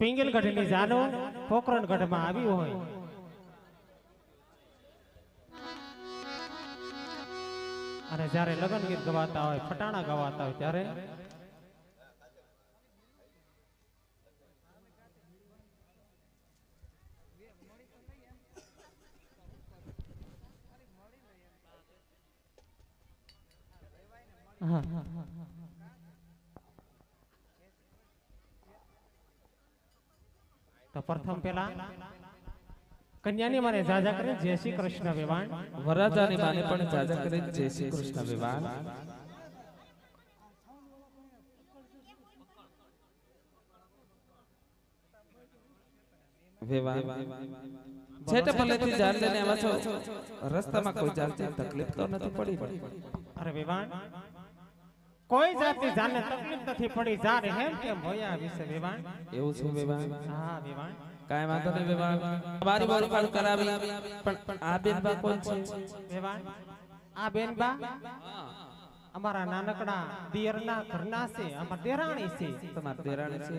પિંગલગઢની જાનો પોકરણગઢમાં આવ્યું હોય. અને જ્યારે લગ્ન ગીત ગવાતા હોય ફટાણા ગવાતા હોય ત્યારે હા, હા, હા, તો પ્રથમ પેલા કન્યાની મને જાજા કરે જય શ્રી કૃષ્ણ વેવાણ. વરરાજાની માને પણ જાજા કરે જય શ્રી કૃષ્ણ વિવાહ છેટે ભલેથી જાન લઈને આવ્યા છો રસ્તામાં કોઈ જાતની તકલીફ તો નથી પડી? અરે વેવાણ કોઈ જાતિ જાને તકલીફ નથી પડી જાર હેમ કેમ હોયા વિશે વિવાણ એવું છે વિવાણ હા વિવાણ કાંઈ વાંધો નહીં વિવાહ મારી પર કરાવી પણ આ બેન બા કોણ છે વિવાણ આ બેનબા અમારા નાનકડા દિયરના ઘરના છે અમાર દેરાણી છે તમાર દેરાણી છે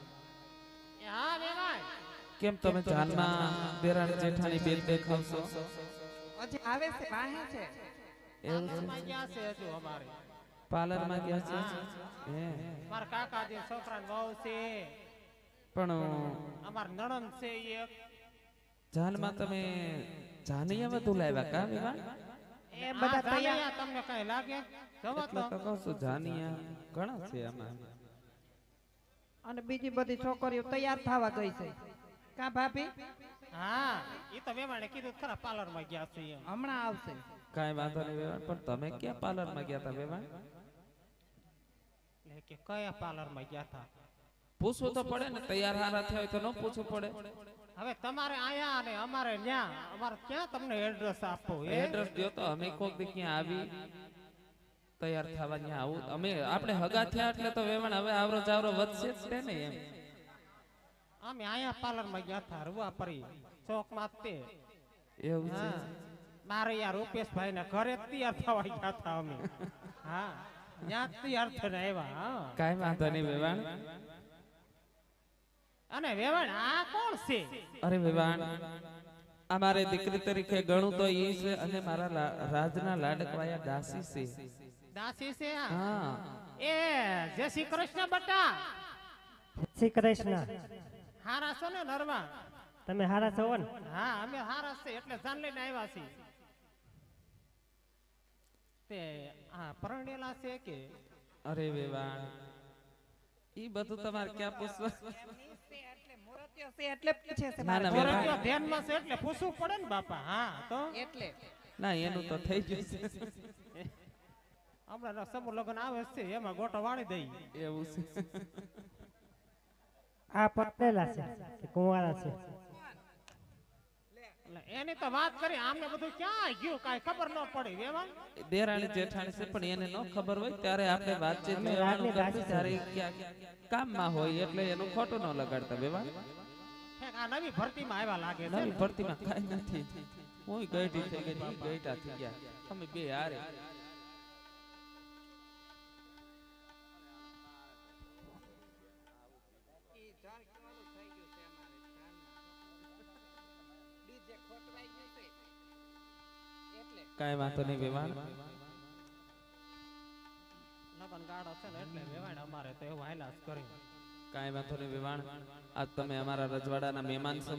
કેમ તમે જાનમાં દેરાણ જેઠાણી બેન દેખાવશો? હજી આવે છે વાહે છે? એવું છે માં ક્યાં છે હજુ અમારે. પાર્લરમાં ગયા છે? હે. મારા કાકા જે છોકરા વહુ છે. પણ અમાર નણંદ છે એક. જાનમાં તમે જાનિયા વધુ લાવ્યા કા વિવાહ એ બધા તૈયાર. તમને કઈ લાગે? જવા તો. તો કહું છું જાનિયા ઘણા છે આમાં. અને બીજી બધી છોકરીઓ તૈયાર થવા ગઈ છે. કા ભાભી? હા એ તો વેવાણે કીધું ખરા પાર્લરમાં ગયા છે એમ. હમણાં આવશે. કાંઈ વાંધો નહીં વેવાણ પણ તમે ક્યાં પાર્લરમાં ગયા હતા વેવાણ? એટલે કે કયા પાર્લરમાં ગયા હતા પૂછવું તો પડે ને તૈયાર હારા થયા હોય તો ન પૂછવું પડે. હવે તમારે આયા અને અમારે ન્યા અમારે ક્યાં તમને એડ્રેસ આપો એડ્રેસ દો તો અમે કોક દી ક્યાં આવી તૈયાર થવા ન્યા આવું. અમે આપણે હગા થયા એટલે તો વેવાણ હવે આવરો જાવરો વધશે જ ને એમ. અમે આયા પાર્લરમાં ગયા હતા રૂવા પરી ચોકમાં તે. એવું છે? મારે યાર રૂપેશભાઈ ને ઘરે તૈયાર થવા ગયા હતા અમે. હા. ત્યાં તૈયાર થઈને આવ્યા હા. કાંઈ વાંધો નહીં વેવાણ. અને વેવાણ આ કોણ છે? અરે વેવાણ અમારે દીકરી તરીકે ગણું તો એ છે અને મારા રાજના લાડકવાયા દાસી છે. દાસી છે આ? હા. એ જય શ્રી કૃષ્ણ બટા. શ્રી કૃષ્ણ. હારા છો ને નરવા? તમે હારા છો ને? હા અમે હારા છે એટલે જાન લઈને આવ્યા છીએ. તે આ પરણેલા છે કે? અરે વેવાણ ઈ બધું તમારે ક્યાં પૂછવા? એટલે છે પૂછે છે. ધ્યાનમાં છે એટલે પૂછવું પડે ને બાપા હા તો? એટલે. ના એનું તો થઈ ગયું છે. હમણાં સમૂહ લગ્ન આવે છે એમાં ગોટો વાળી દઈ. એવું છે. આ પતલેલા છે. કે કુંવારા છે. એની તો વાત કરી આમને બધું ક્યાં ગયું? કાઈ ખબર ન પડી વેવા દેરાણી જેઠાણી છે પણ એને ન ખબર હોય ત્યારે આપણે વાતચીત કરવાનું કરશું ત્યારે ઈ કામમાં હોય એટલે એનું ખોટું ન લગાડતા બેવા ઠેક આ નવી ભરતીમાં આવ્યા લાગે નવી ભરતીમાં કાઈ નથી. હું ગઈઢી થઈ ગઈ ગઈટા થઈ ગયા. અમે બે હારે. કાંઈ વાંધો નહીં વેવાણ લગન ગાળો છે ને એટલે વેવાણ અમારે તો એવું હાઈલાસ કરી કાંઈ વાંધો નહીં વેવાણ આજ તમે અમારા રજવાડાના મહેમાન છો.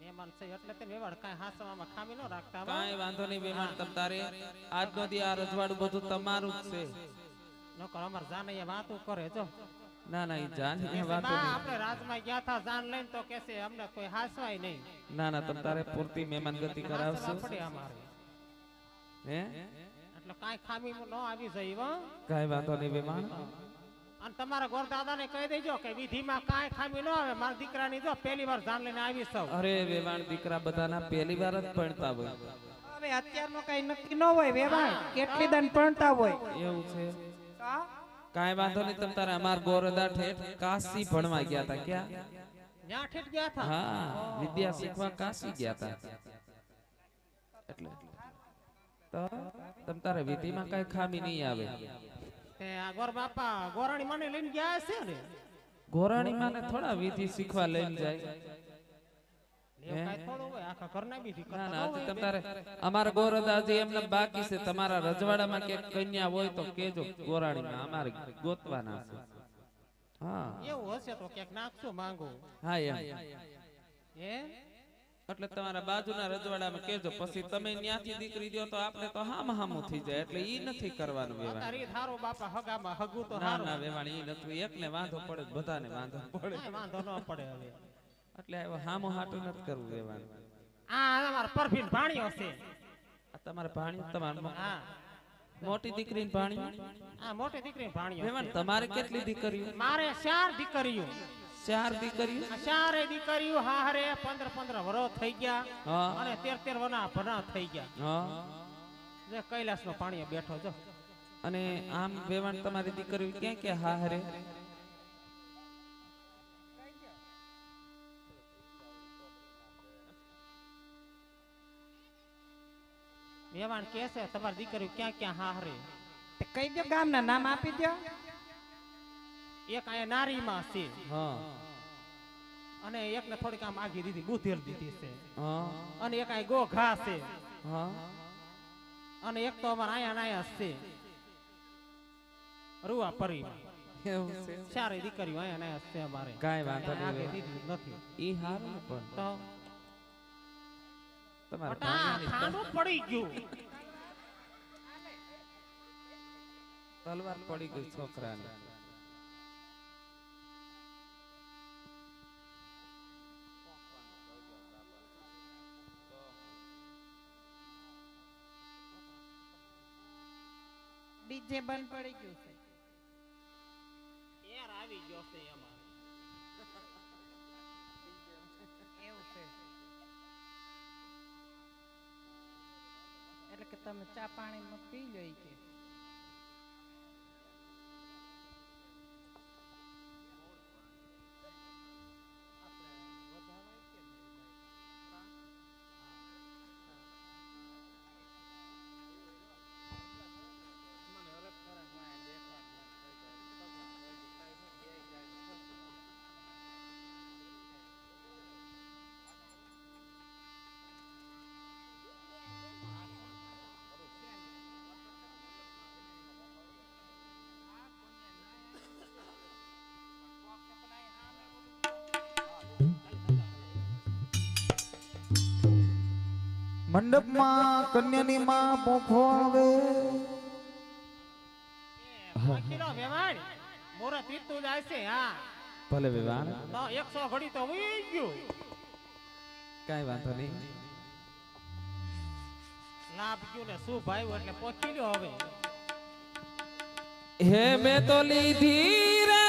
મહેમાન છે એટલે તે વેવાણ કાંઈ હાસવામાં ખામી ન રાખતા. કાંઈ વાંધો નહીં વેવાણ તમ તારે. આજનો દી આ રજવાડું બધું તમારું જ છે. નકર અમાર જાનૈયા વાતું કરે જો. ના ના જાન વાતો આપણે રાજમાં ગયા હતા જાન લઈને તો કેસે અમને કોઈ હાસવાય નહીં. ના ના તમ તારે પૂરતી મહેમાન ગતિ કરાવશું. હે? એટલે કાઈ ખામી ન આવી જઈ વા કાઈ વાંધો નહીં વેવાણ અને તમારા ગોર દાદાને કહી દેજો કે વિધિમાં કાંઈ ખામી ન આવે. મારા દીકરાની જો પહેલી વાર જાન લઈને આવી સૌ. અરે વેવાણ દીકરા બધાના પહેલી વાર જ ભણતા હોય. હવે અત્યારનું કઈ નક્કી ન હોય વેવાણ. કેટલી દન ભણતા હોય? એવું છે. તો કાંઈ વાંધો નહીં તમે તારે અમાર ગોરદા ઠેઠ કાશી ભણવા ગયા હતા ક્યાં? ત્યાં ઠેઠ ગયા હતા હા વિદ્યા શીખવા કાશી ગયા હતા એટલે તો તમ તારે વિધિમાં કાંઈ ખામી નહીં આવે. તે આગોર બાપા ગોરાણી મને લઈને ગયા છે ને? ગોરાણી માને થોડા વિધિ શીખવા લઈને જાય. અમારા ગોરદાજી એમને બાકી છે તમારા રજવાડામાં કે કન્યા હોય તો કેજો ગોરાણીમાં અમારે ગોતવાના છે. હા. એવું હશે તો ક્યાંક નાખશું માંગુ. હા હે? એટલે તમારા બાજુના રજવાડામાં કેજો પછી તમે ન્યાથી દીકરી દ્યો તો આપણે તો હામ હામું થઈ જાય એટલે ઈ નથી કરવાનું વેવાણ. થારો બાપા હગામાં હગું તો ના ના વેવાણ ઈ નથી એકને વાંધો પડે બધાને વાંધો પડે. વાંધો ન પડે હવે. એટલે હામો હાટો નથી કરવું દેવાનું આ અમારા પરફીન પાણી હશે આ તમારે પાણી તમારે હા. મોટી દીકરી પાણી હા મોટી દીકરી પાણી છે. તમારે કેટલી દીકરીઓ? મારે ચાર દીકરીઓ. ચાર દીકરીઓ? ચાર દીકરીઓ હારે પંદર પંદર વરો થઈ ગયા હા. અને તેર તેર વના ભણા થઈ ગયા. હા. જે કૈલાસ નો પાણી બેઠો જો અને આમ વેવાણ તમારી દીકરીઓ ક્યાં ક્યાં હા હરે વેવાણ કે છે તમારી દીકરી ક્યાં ક્યાં હારે? તે કહી દો ગામના નામ આપી દો એક અહીંયા નારીમાં છે. હા. અને એકને થોડીક આમ આગી દીધી બુધેર દીધી છે. હા. અને એક આય ગો ઘા છે. હા. અને એક તો અમારા આયા નાયા છે. રૂવા પરીમાં સારી ચારે દીકરીઓ આયા નાયા છે અમારે. કાંઈ વાંધો નથી. ઈ હારું પણ. તો તમારે બટા, પડી ગયું. તલવાર પડી ગઈ છોકરાને. ડીજે બંધ પડી ગયું છે. એર આવી ગયો છે એમાં. એટલે કે તમે ચા પાણી પી લો કે. મંડપમાં કન્યાની માં પોખો આવે. વકીલો વેવાણ મુહૂર્ત વીતતું જાય છે હા. ભલે વેવાણ. તો એકસો ઘડી તો ગયું. કાંઈ વાંધો નહીં. લાભ ગયું ને શું ભાઈ એટલે પહોંચી લ્યો હવે. હે મેં તો લીધી રે